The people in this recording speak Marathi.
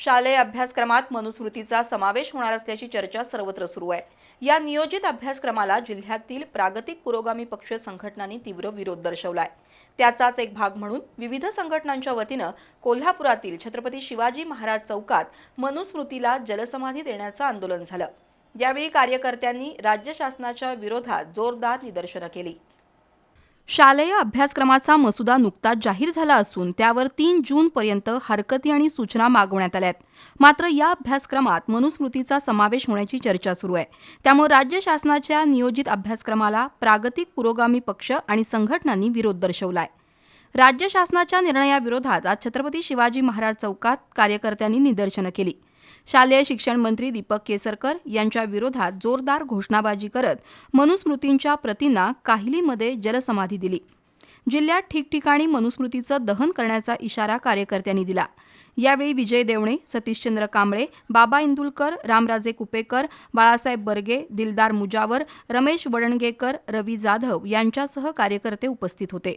शालेय अभ्यासक्रमात मनुस्मृतीचा समावेश होणार असल्याची चर्चा सर्वत्र सुरू आहे. या नियोजित अभ्यासक्रमाला जिल्ह्यातील प्रागतिक पुरोगामी पक्ष संघटनांनी तीव्र विरोध दर्शवलाय. त्याचाच एक भाग म्हणून विविध संघटनांच्या वतीनं कोल्हापुरातील छत्रपती शिवाजी महाराज चौकात मनुस्मृतीला जलसमाधी देण्याचं आंदोलन झालं. यावेळी कार्यकर्त्यांनी राज्य शासनाच्या विरोधात जोरदार निदर्शनं केली. शालेय अभ्यासक्रमाचा मसुदा नुकताच जाहीर झाला असून त्यावर तीन जूनपर्यंत हरकती आणि सूचना मागवण्यात आल्यात मात्र या अभ्यासक्रमात मनुस्मृतीचा समावेश होण्याची चर्चा सुरू आहे. त्यामुळे राज्य शासनाच्या नियोजित अभ्यासक्रमाला प्रागतिक पुरोगामी पक्ष आणि संघटनांनी विरोध दर्शवला आहे राज्य शासनाच्या निर्णयाविरोधात आज छत्रपती शिवाजी महाराज चौकात कार्यकर्त्यांनी निदर्शनं केली. शालेय शिक्षण मंत्री दीपक केसरकर यांच्या विरोधात जोरदार घोषणाबाजी करत मनुस्मृतींच्या प्रतींना काहिलीमध्ये जलसमाधी दिली. जिल्ह्यात ठिकठिकाणी मनुस्मृतीचं दहन करण्याचा इशारा कार्यकर्त्यांनी दिला. यावेळी विजय देवणे सतीशचंद्र कांबळे बाबा इंदुलकर रामराजे कुपेकर बाळासाहेब बर्गे दिलदार मुजावर रमेश वडणगेकर रवी जाधव यांच्यासह कार्यकर्ते उपस्थित होते.